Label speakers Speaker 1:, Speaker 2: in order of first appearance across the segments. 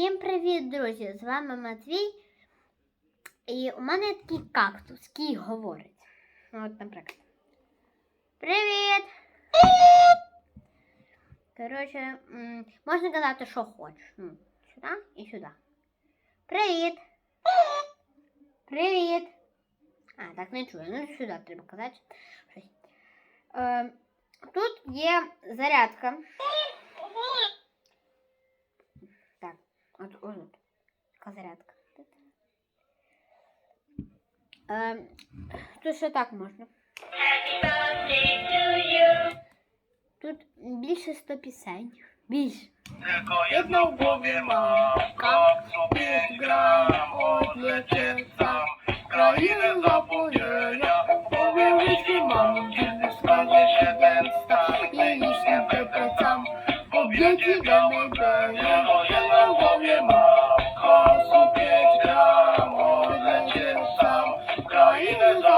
Speaker 1: Всім привіт, друзі! З вами Матвій. І у мене такий кактус, який говорить. От, наприклад. Привіт! Коротше, можна казати, що хочеш. Ну, сюди і сюди. Привіт! Привіт! А, так не чую. Ну, сюди треба казати. Е, тут є зарядка. Така зарядка. Е, тут ще так можна. Тут більше 100 пісень. Більше.
Speaker 2: Tylko jedną w głowie mam Koksu 5 gram Odlecieć sam Krainę zapomnienia Powiem jeśli mam Dziwny wskazie się ten stan
Speaker 1: Jeśli pytam,
Speaker 2: Obieci dla mnie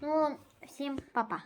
Speaker 1: Ну, всім па-па.